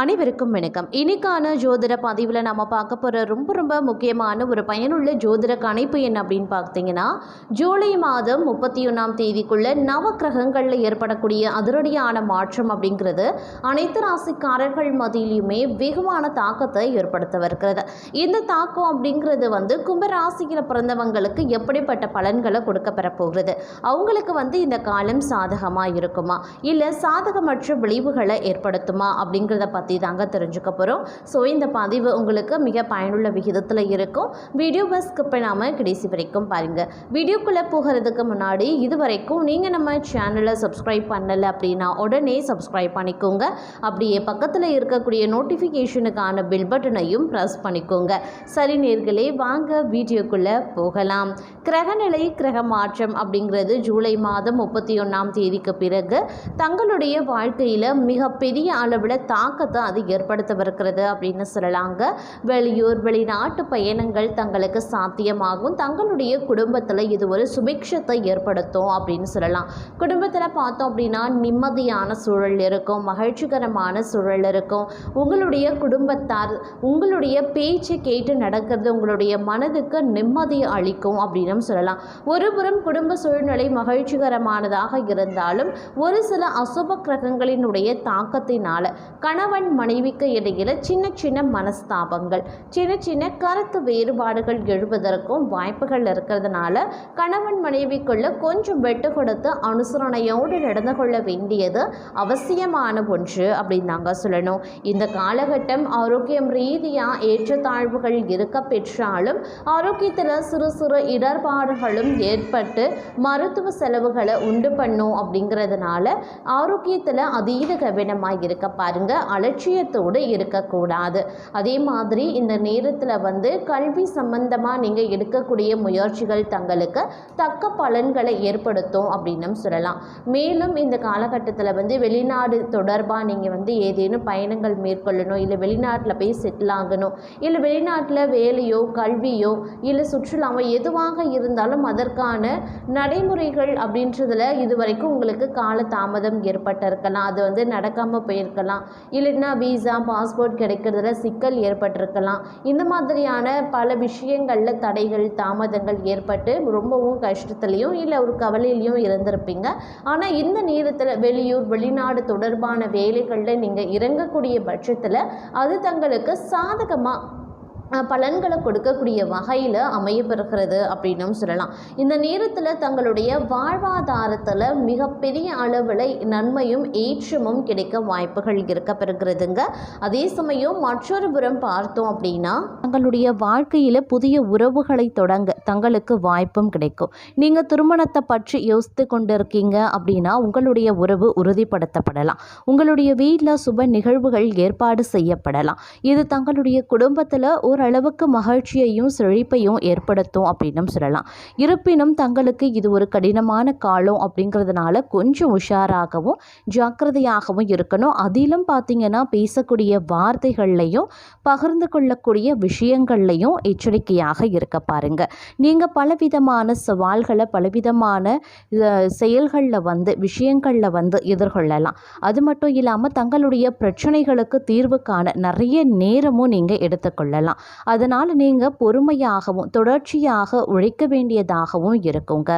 அனைவருக்கும் வணக்கம். இன்னைக்கான ஜோதிட பதிவில் நம்ம பார்க்க போகிற ரொம்ப ரொம்ப முக்கியமான ஒரு பயனுள்ள ஜோதிட கணிப்பு என்ன அப்படின்னு பார்த்தீங்கன்னா ஜூலை மாதம் முப்பத்தி ஒன்றாம் தேதிக்குள்ள நவ கிரகங்களில் ஏற்படக்கூடிய அதிரடியான மாற்றம் அப்படிங்கிறது அனைத்து ராசிக்காரர்கள் மத்தியிலையுமே வெகுவான தாக்கத்தை ஏற்படுத்த வருகிறது இந்த தாக்கம் அப்படிங்கிறது வந்து கும்பராசியில் பிறந்தவங்களுக்கு எப்படிப்பட்ட பலன்களை கொடுக்க பெறப்போகிறது? அவங்களுக்கு வந்து இந்த காலம் சாதகமாக இருக்குமா? இல்லை சாதகமற்ற விளைவுகளை ஏற்படுத்துமா? அப்படிங்கிறத பற்றி தாங்க தெரிஞ்சுக்க போகிறோம் ஸோ இந்த பதிவு உங்களுக்கு மிக பயனுள்ள விகிதத்தில் இருக்கும். வீடியோவை ஸ்கிப் பண்ணாமல் கடைசி வரைக்கும் பாருங்கள் வீடியோக்குள்ளே போகிறதுக்கு முன்னாடி இது வரைக்கும் நீங்கள் நம்ம சேனலை சப்ஸ்கிரைப் பண்ணலை அப்படின்னா உடனே சப்ஸ்கிரைப் பண்ணிக்கோங்க. அப்படியே பக்கத்தில் இருக்கக்கூடிய நோட்டிஃபிகேஷனுக்கான பில் பட்டனையும் ப்ரெஸ் பண்ணிக்கோங்க. சரி நேர்களே வாங்க வீடியோக்குள்ளே போகலாம். கிரகநிலை கிரக மாற்றம் அப்படிங்கிறது ஜூலை மாதம் முப்பத்தி ஒன்றாம் தேதிக்கு பிறகு தங்களுடைய வாழ்க்கையில் மிகப்பெரிய அளவில் தாக்கத்தை அது ஏற்படுத்தவிருக்கிறது அப்படின்னு சொல்லலாங்க. வெளியூர் வெளிநாட்டு பயணங்கள் தங்களுக்கு சாத்தியமாகும். தங்களுடைய குடும்பத்தில் இது ஒரு சுபிக்ஷத்தை ஏற்படுத்தும் அப்படின்னு சொல்லலாம். குடும்பத்தில் பார்த்தோம் அப்படின்னா நிம்மதியான சூழல் இருக்கும் மகிழ்ச்சிகரமான சூழல் இருக்கும். உங்களுடைய குடும்பத்தார் உங்களுடைய பேச்சை கேட்டு நடக்கிறது உங்களுடைய மனதுக்கு நிம்மதி அளிக்கும் அப்படின்னு சொல்லலாம். ஒருபுறம் குடும்ப சூழ்நிலை மகிழ்ச்சிகரமானதாக இருந்தாலும் ஒரு சில அசுப கிரகங்களினுடைய தாக்கத்தினால கணவன் மனைவிக்கு இடையில சின்ன சின்ன மனஸ்தாபங்கள் சின்ன சின்ன கருத்து வேறுபாடுகள் எழுவதற்கும் வாய்ப்புகள் இருக்கிறதுனால கணவன் மனைவிக்குள்ள கொஞ்சம் வெட்டு கொடுத்து அனுசரணையோடு நடந்து கொள்ள வேண்டியது அவசியமான ஒன்று அப்படின்னு நாங்கள் சொல்லணும். இந்த காலகட்டம் ஆரோக்கியம் ரீதியாக ஏற்றத்தாழ்வுகள் இருக்க பெற்றாலும் ஆரோக்கியத்தில் சிறு சிறு இடர்பாடுகளும் ஏற்பட்டு மருத்துவ செலவுகளை உண்டு பண்ணும் அப்படிங்கிறதுனால ஆரோக்கியத்தில் அதீத கவனமாக இருக்க பாருங்க. அலட்சியத்தோடு இருக்கக்கூடாது. அதே மாதிரி இந்த நேரத்தில் வந்து கல்வி சம்பந்தமாக நீங்கள் எடுக்கக்கூடிய முயற்சிகள் தங்களுக்கு தக்க பலன்களை ஏற்படுத்தும் அப்படின்னு சொல்லலாம். மேலும் இந்த காலகட்டத்தில் வந்து வெளிநாடு தொடர்பாக நீங்கள் வந்து ஏதேனும் பயணங்கள் மேற்கொள்ளணும் இல்லை வெளிநாட்டில் போய் செட்டில் ஆகணும் இல்லை வெளிநாட்டில் வேலையோ கல்வியோ இல்லை சுற்றுலாவோ எதுவாக இருந்தாலும் அதற்கான நடைமுறைகள் அப்படின்றதுல இது வரைக்கும் உங்களுக்கு கால தாமதம் ஏற்பட்டிருக்கலாம். அது வந்து நடக்காமல் போயிருக்கலாம். இல்லை இல்லைன்னா வீசா பாஸ்போர்ட் கிடைக்கிறதுல சிக்கல் ஏற்பட்டிருக்கலாம். இந்த மாதிரியான பல விஷயங்களில் தடைகள் தாமதங்கள் ஏற்பட்டு ரொம்பவும் கஷ்டத்துலேயும் இல்லை ஒரு கவலையிலையும் இருந்திருப்பீங்க. ஆனால் இந்த நேரத்தில் வெளியூர் வெளிநாடு தொடர்பான வேலைகளில் நீங்கள் இறங்கக்கூடிய பட்சத்தில் அது தங்களுக்கு சாதகமாக பலன்களை கொடுக்கக்கூடிய வகையில் அமையப்பெறுகிறது அப்படின்னும் சொல்லலாம். இந்த நேரத்தில் தங்களுடைய வாழ்வாதாரத்தில் மிகப்பெரிய அளவில் நன்மையும் ஏற்றமும் கிடைக்க வாய்ப்புகள் இருக்க பெறுகிறதுங்க அதே சமயம் மற்றொரு புறம் பார்த்தோம் அப்படின்னா தங்களுடைய வாழ்க்கையில் புதிய உறவுகளை தொடங்க தங்களுக்கு வாய்ப்பும் கிடைக்கும். நீங்கள் திருமணத்தை பற்றி யோசித்து கொண்டு இருக்கீங்க அப்படின்னா உங்களுடைய உறவு உறுதிப்படுத்தப்படலாம். உங்களுடைய வீட்டில் சுப நிகழ்வுகள் ஏற்பாடு செய்யப்படலாம். இது தங்களுடைய குடும்பத்தில் ஒரு ஓரளவுக்கு மகிழ்ச்சியையும் செழிப்பையும் ஏற்படுத்தும் அப்படின்னும் சொல்லலாம். இருப்பினும் தங்களுக்கு இது ஒரு கடினமான காலம் அப்படிங்கிறதுனால கொஞ்சம் உஷாராகவும் ஜாக்கிரதையாகவும் இருக்கணும். அதிலும் பார்த்தீங்கன்னா பேசக்கூடிய வார்த்தைகள்லையும் பகிர்ந்து கொள்ளக்கூடிய விஷயங்கள்லையும் எச்சரிக்கையாக இருக்க பாருங்க. நீங்கள் பலவிதமான சவால்களை பலவிதமான செயல்களில் வந்து விஷயங்களில் வந்து எதிர்கொள்ளலாம். அது மட்டும் இல்லாமல் தங்களுடைய பிரச்சனைகளுக்கு தீர்வு காண நிறைய நேரமும் நீங்கள் எடுத்துக்கொள்ளலாம். அதனால் நீங்கள் பொறுமையாகவும் தொடர்ச்சியாக உழைக்க வேண்டியதாகவும் இருக்குங்க.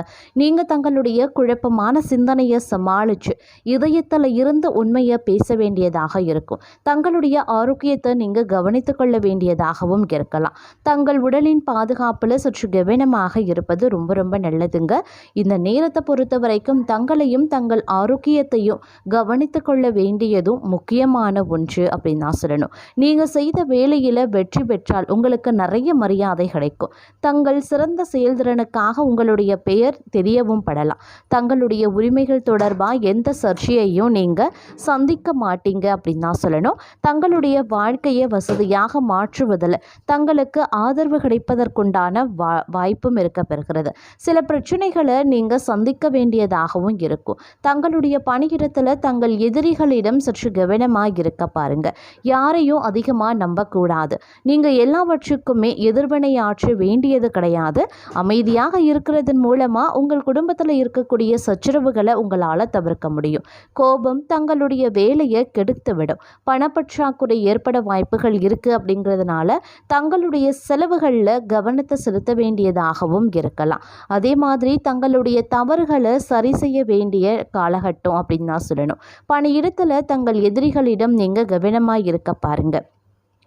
நீங்கள் தங்களுடைய குழப்பமான சிந்தனையை சமாளித்து இதயத்தில் இருந்து உண்மையை பேச வேண்டியதாக இருக்கும். தங்களுடைய ஆரோக்கியத்தை நீங்கள் கவனித்து கொள்ள வேண்டியதாகவும் இருக்கலாம். தங்கள் உடலின் பாதுகாப்பில் சற்று கவனமாக இருப்பது ரொம்ப ரொம்ப நல்லதுங்க. இந்த நேரத்தை பொறுத்த வரைக்கும் தங்களையும் தங்கள் ஆரோக்கியத்தையும் கவனித்து கொள்ள வேண்டியதும் முக்கியமான ஒன்று அப்படின்னு தான் சொல்லணும். நீங்கள் செய்த வேலையில் வெற்றி பெற்றால் உங்களுக்கு நிறைய மரியாதை கிடைக்கும். தங்கள் சிறந்த செயல்திறனுக்காக உங்களுடைய பெயர் தெரியவும் படலாம். தங்களுடைய உரிமைகள் தொடர்பாக எந்த சர்ச்சையையும் நீங்கள் சந்திக்க மாட்டீங்க அப்படின்னு தான் சொல்லணும். தங்களுடைய வாழ்க்கையை வசதியாக மாற்றுவதில் தங்களுக்கு ஆதரவு கிடைப்பதற்குண்டான வா வாய்ப்பும் இருக்க பெறுகிறது. சில பிரச்சனைகளை நீங்கள் சந்திக்க வேண்டியதாகவும் இருக்கும். தங்களுடைய பணியிடத்தில் தங்கள் எதிரிகளிடம் சற்று கவனமாக இருக்க பாருங்க. யாரையும் அதிகமாக நம்பக்கூடாது. நீங்கள் எல்லாவற்றுக்குமே எதிர்வினையாற்ற வேண்டியது கிடையாது. அமைதியாக இருக்கிறதன் மூலமாக உங்கள் குடும்பத்தில் இருக்கக்கூடிய சச்சரவுகளை உங்களால் தவிர்க்க முடியும். கோபம் தங்களுடைய வேலையை கெடுத்துவிடும். பணப்பற்றாக்குறை ஏற்பட வாய்ப்புகள் இருக்குது அப்படிங்கிறதுனால தங்களுடைய செலவுகளில் கவனத்தை செலுத்த வேண்டியதாகவும் இருக்கலாம். அதே மாதிரி தங்களுடைய தவறுகளை சரி செய்ய வேண்டிய காலகட்டம் அப்படின்னு தான் சொல்லணும். பணியிடத்தில் தங்கள் எதிரிகளிடம் நீங்கள் கவனமாக இருக்க பாருங்கள்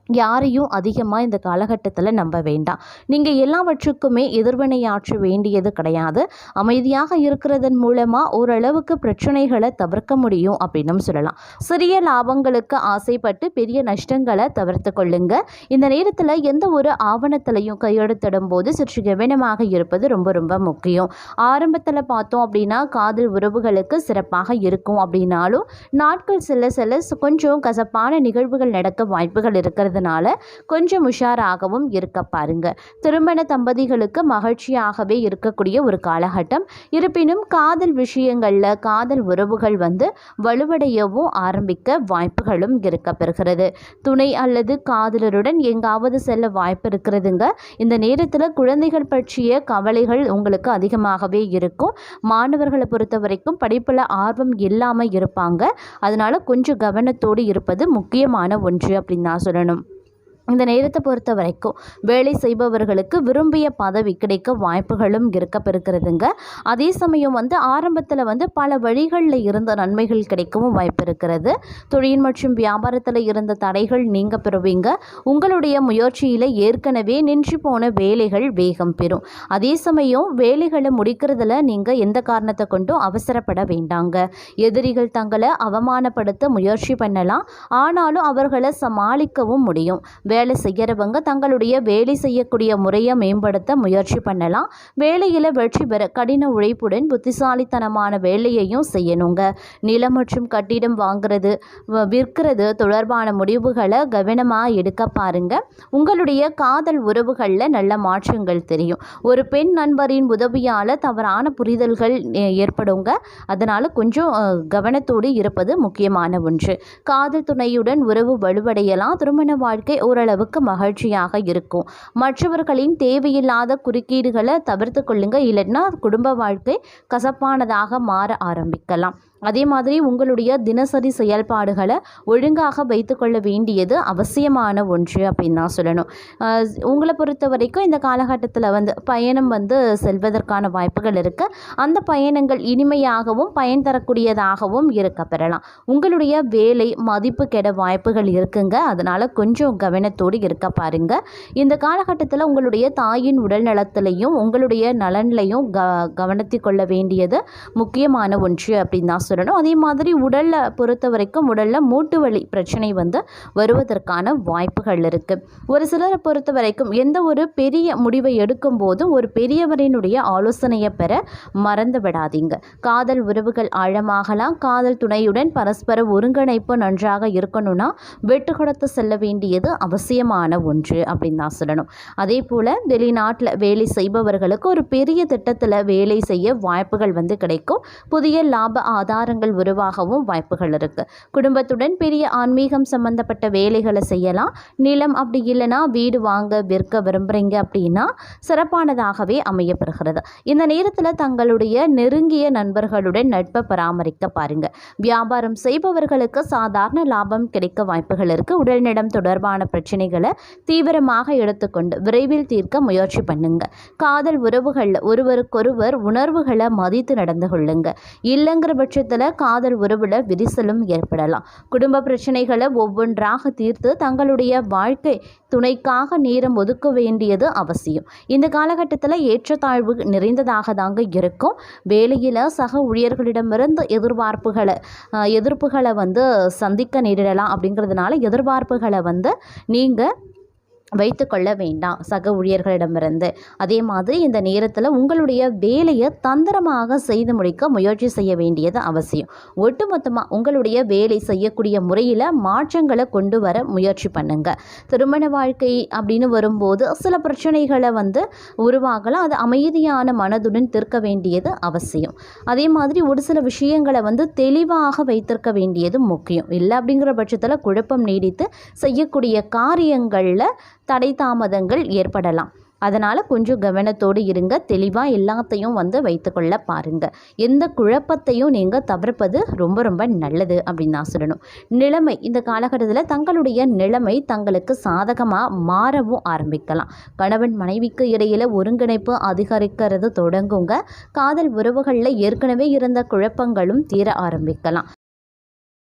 யாரையும் அதிகமாக இந்த காலகட்டத்தில் நம்ப வேண்டாம். நீங்கள் எல்லாவற்றுக்குமே எதிர்வினையாற்ற வேண்டியது கிடையாது. அமைதியாக இருக்கிறதன் மூலமாக ஓரளவுக்கு பிரச்சனைகளை தவிர்க்க முடியும் அப்படின்னும் சொல்லலாம். சிறிய லாபங்களுக்கு ஆசைப்பட்டு பெரிய நஷ்டங்களை தவிர்த்து கொள்ளுங்க. இந்த நேரத்தில் எந்த ஒரு ஆவணத்திலையும் கையெழுத்திடும் போது சற்று கவனமாக இருப்பது ரொம்ப ரொம்ப முக்கியம். ஆரம்பத்தில் பார்த்தோம் அப்படின்னா காதல் உறவுகளுக்கு சிறப்பாக இருக்கும் அப்படின்னாலும் நாட்கள் செல்ல செல்ல கொஞ்சம் கசப்பான நிகழ்வுகள் நடக்க வாய்ப்புகள் இருக்கிறது இருக்கிறதுனால கொஞ்சம் உஷாராகவும் இருக்க பாருங்க. திருமண தம்பதிகளுக்கு மகிழ்ச்சியாகவே இருக்கக்கூடிய ஒரு காலகட்டம். இருப்பினும் காதல் விஷயங்களில் காதல் உறவுகள் வந்து வலுவடையவும் ஆரம்பிக்க வாய்ப்புகளும் இருக்க பெறுகிறது. துணை அல்லது காதலருடன் எங்காவது செல்ல வாய்ப்பு இருக்கிறதுங்க. இந்த நேரத்தில் குழந்தைகள் பற்றிய கவலைகள் உங்களுக்கு அதிகமாகவே இருக்கும். மாணவர்களை பொறுத்த வரைக்கும் படிப்பில் ஆர்வம் இல்லாமல் இருப்பாங்க. அதனால் கொஞ்சம் கவனத்தோடு இருப்பது முக்கியமான ஒன்று அப்படின்னு தான் சொல்லணும். இந்த நேரத்தை பொறுத்த வரைக்கும் வேலை செய்பவர்களுக்கு விரும்பிய பதவி கிடைக்க வாய்ப்புகளும் இருக்க பெருக்கிறதுங்க அதே சமயம் வந்து ஆரம்பத்தில் வந்து பல வழிகளில் இருந்த நன்மைகள் கிடைக்கவும் வாய்ப்பு இருக்கிறது தொழில் மற்றும் வியாபாரத்தில் இருந்த தடைகள் நீங்க பெறுவீங்க. உங்களுடைய முயற்சியில் ஏற்கனவே நின்று போன வேலைகள் வேகம் பெறும். அதே சமயம் வேலைகளை முடிக்கிறதுல நீங்கள் எந்த காரணத்தை கொண்டும் அவசரப்பட வேண்டாங்க. எதிரிகள் தங்களை அவமானப்படுத்த முயற்சி பண்ணலாம். ஆனாலும் அவர்களை சமாளிக்கவும் முடியும். வேலை செய்கிறவங்க தங்களுடைய வேலை செய்யக்கூடிய முறையை மேம்படுத்த முயற்சி பண்ணலாம். வேலையில் வெற்றி பெற கடின உழைப்புடன் புத்திசாலித்தனமான வேலையையும் செய்யணுங்க. நிலம் மற்றும் கட்டிடம் வாங்குறது வ- விற்கிறது தொடர்பான முடிவுகளை கவனமாக எடுக்க பாருங்க. உங்களுடைய காதல் உறவுகளில் நல்ல மாற்றங்கள் தெரியும். ஒரு பெண் நண்பரின் உதவியால் தவறான புரிதல்கள் ஏ- ஏற்படுங்க. அதனால் கொஞ்சம் கவனத்தோடு இருப்பது முக்கியமான ஒன்று. காதல் துணையுடன் உறவு வலுவடையலாம். திருமண வாழ்க்கை ஒரு ஓரளவுக்கு மகிழ்ச்சியாக இருக்கும். மற்றவர்களின் தேவையில்லாத குறுக்கீடுகளை தவிர்த்து கொள்ளுங்க. இல்லைன்னா குடும்ப வாழ்க்கை கசப்பானதாக மாற ஆரம்பிக்கலாம். அதே மாதிரி உங்களுடைய தினசரி செயல்பாடுகளை ஒழுங்காக வைத்துக்கொள்ள வேண்டியது அவசியமான ஒன்று அப்படின்னு தான் சொல்லணும். உங்களை பொறுத்த வரைக்கும் இந்த காலகட்டத்தில் வந்து பயணம் வந்து செல்வதற்கான வாய்ப்புகள் இருக்குது அந்த பயணங்கள் இனிமையாகவும் பயன் தரக்கூடியதாகவும் இருக்க பெறலாம். உங்களுடைய வேலை மதிப்பு கெட வாய்ப்புகள் இருக்குங்க. அதனால் கொஞ்சம் கவனத்தோடு இருக்க பாருங்கள் இந்த காலகட்டத்தில் உங்களுடைய தாயின் உடல் நலத்திலையும் உங்களுடைய நலன்லையும் க கவனத்தை கொள்ள வேண்டியது முக்கியமான ஒன்று அப்படின்னு தான் சொல்லணும். அதே மாதிரி உடலை பொறுத்த வரைக்கும் உடலில் மூட்டு வலி பிரச்சனை வந்து வருவதற்கான வாய்ப்புகள் இருக்குது ஒரு சிலரை பொறுத்த வரைக்கும் எந்த ஒரு பெரிய முடிவை எடுக்கும் போதும் ஒரு பெரியவரினுடைய ஆலோசனையை பெற மறந்து விடாதீங்க. காதல் உறவுகள் ஆழமாகலாம். காதல் துணையுடன் பரஸ்பர ஒருங்கிணைப்பு நன்றாக இருக்கணும்னா வெட்டுக்குடத்து செல்ல வேண்டியது அவசியமான ஒன்று அப்படின்னு தான் சொல்லணும். அதே போல் வெளிநாட்டில் வேலை செய்பவர்களுக்கு ஒரு பெரிய திட்டத்தில் வேலை செய்ய வாய்ப்புகள் வந்து கிடைக்கும். புதிய லாப ஆதாரங்கள் உருவாகவும் வாய்ப்புகள் இருக்குது குடும்பத்துடன் பெரிய ஆன்மீகம் சம்பந்தப்பட்ட வேலைகளை செய்யலாம். நிலம் அப்படி இல்லைன்னா வீடு வாங்க விற்க விரும்புகிறீங்க அப்படின்னா சிறப்பானதாகவே அமையப்படுகிறது இந்த நேரத்தில் தங்களுடைய நெருங்கிய நண்பர்களுடன் நட்பை பராமரிக்க பாருங்க. வியாபாரம் செய்பவர்களுக்கு சாதாரண லாபம் கிடைக்க வாய்ப்புகள் இருக்குது உடல்நலம் தொடர்பான பிரச்சனைகளை தீவிரமாக எடுத்துக்கொண்டு விரைவில் தீர்க்க முயற்சி பண்ணுங்க. காதல் உறவுகளில் ஒருவருக்கொருவர் உணர்வுகளை மதித்து நடந்து கொள்ளுங்க. இல்லைங்கிற பட்சத்தில் காதல் உறவில் விரிசலும் ஏற்படலாம். குடும்ப பிரச்சனைகளை ஒவ்வொன்றாக தீர்த்து தங்களுடைய வாழ்க்கை துணைக்காக நேரம் ஒதுக்க வேண்டியது அவசியம். இந்த காலகட்டத்தில் ஏற்றத்தாழ்வு நிறைந்ததாக தாங்க இருக்கும். வேலையில் சக ஊழியர்களிடமிருந்து எதிர்பார்ப்புகளை எதிர்ப்புகளை வந்து சந்திக்க நேரிடலாம் அப்படிங்கிறதுனால எதிர்பார்ப்புகளை வந்து நீங்கள் வைத்துக்கொள்ள வேண்டாம் சக ஊழியர்களிடமிருந்து. அதே மாதிரி இந்த நேரத்தில் உங்களுடைய வேலையை தந்திரமாக செய்து முடிக்க முயற்சி செய்ய வேண்டியது அவசியம். ஒட்டுமொத்தமாக உங்களுடைய வேலை செய்யக்கூடிய முறையில் மாற்றங்களை கொண்டு வர முயற்சி பண்ணுங்க. திருமண வாழ்க்கை அப்படின்னு வரும்போது சில பிரச்சனைகளை வந்து உருவாகலாம். அது அமைதியான மனதுடன் தீர்க்க வேண்டியது அவசியம். அதே மாதிரி ஒரு சில விஷயங்களை வந்து தெளிவாக வைத்திருக்க வேண்டியது முக்கியம். இல்லை அப்படிங்கிற பட்சத்தில் குழப்பம் நீடித்து செய்யக்கூடிய காரியங்களில் தடை தாமதங்கள் ஏற்படலாம். அதனால் கொஞ்சம் கவனத்தோடு இருங்க. தெளிவாக எல்லாத்தையும் வந்து வைத்துக்கொள்ள பாருங்கள் எந்த குழப்பத்தையும் நீங்கள் தவிர்ப்பது ரொம்ப ரொம்ப நல்லது அப்படின்னு நான் சொல்லணும். நிலைமை இந்த காலகட்டத்தில் தங்களுடைய நிலைமை தங்களுக்கு சாதகமாக மாறவும் ஆரம்பிக்கலாம். கணவன் மனைவிக்கு இடையில் ஒருங்கிணைப்பு அதிகரிக்கிறது தொடங்குங்க. காதல் உறவுகளில் ஏற்கனவே இருந்த குழப்பங்களும் தீர ஆரம்பிக்கலாம்.